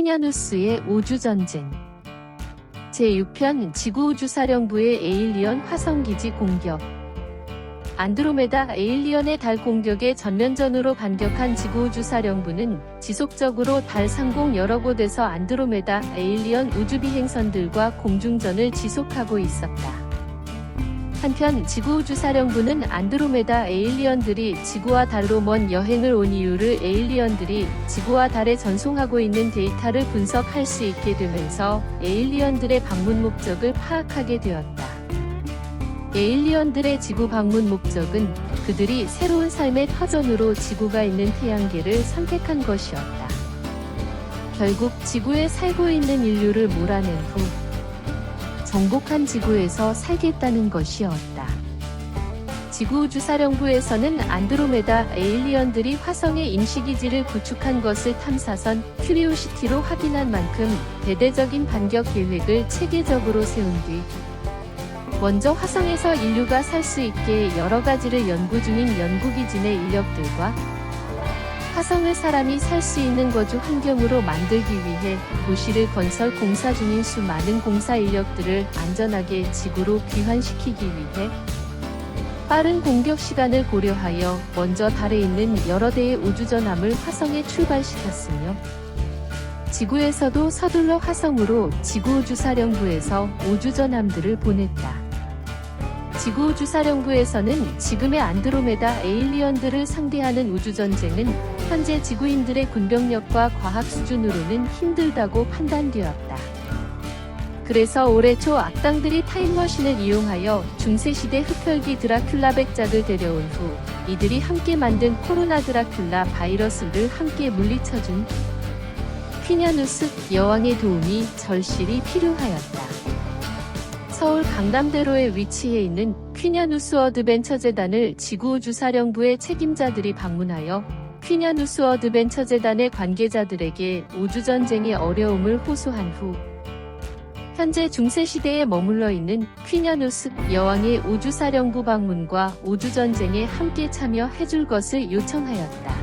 퀴냐누스의 우주전쟁 제6편 지구우주사령부의 에일리언 화성기지 공격 안드로메다 에일리언의 달 공격에 전면전으로 반격한 지구우주사령부는 지속적으로 달 상공 여러 곳에서 안드로메다 에일리언 우주비행선들과 공중전을 지속하고 있었다. 한편 지구우주사령부는 안드로메다 에일리언들이 지구와 달로 먼 여행을 온 이유를 에일리언들이 지구와 달에 전송하고 있는 데이터를 분석할 수 있게 되면서 에일리언들의 방문 목적을 파악하게 되었다. 에일리언들의 지구 방문 목적은 그들이 새로운 삶의 터전으로 지구가 있는 태양계를 선택한 것이었다. 결국 지구에 살고 있는 인류를 몰아낸 후 정복한 지구에서 살겠다는 것이었다. 지구우주사령부에서는 안드로메다 에일리언들이 화성에 임시기지를 구축한 것을 탐사선 큐리오시티로 확인한 만큼 대대적인 반격 계획을 체계적으로 세운 뒤 먼저 화성에서 인류가 살 수 있게 여러 가지를 연구 중인 연구기지 내 인력들과 화성을 사람이 살 수 있는 거주 환경으로 만들기 위해 도시를 건설 공사 중인 수많은 공사 인력들을 안전하게 지구로 귀환시키기 위해 빠른 공격 시간을 고려하여 먼저 달에 있는 여러 대의 우주전함을 화성에 출발시켰으며 지구에서도 서둘러 화성으로 지구우주사령부에서 우주전함들을 보냈다. 지구우주사령부에서는 지금의 안드로메다 에일리언들을 상대하는 우주전쟁은 현재 지구인들의 군병력과 과학 수준으로는 힘들다고 판단되었다. 그래서 올해 초 악당들이 타임머신을 이용하여 중세시대 흡혈귀 드라큘라 백작을 데려온 후 이들이 함께 만든 코로나 드라큘라 바이러스를 함께 물리쳐준 퀴냐누스 여왕의 도움이 절실히 필요하였다. 서울 강남대로에 위치해 있는 퀴냐누스 어드벤처 재단을 지구우주사령부의 책임자들이 방문하여 퀴냐누스 어드벤처 재단의 관계자들에게 우주전쟁의 어려움을 호소한 후 현재 중세시대에 머물러 있는 퀴냐누스 여왕의 우주사령부 방문과 우주전쟁에 함께 참여해줄 것을 요청하였다.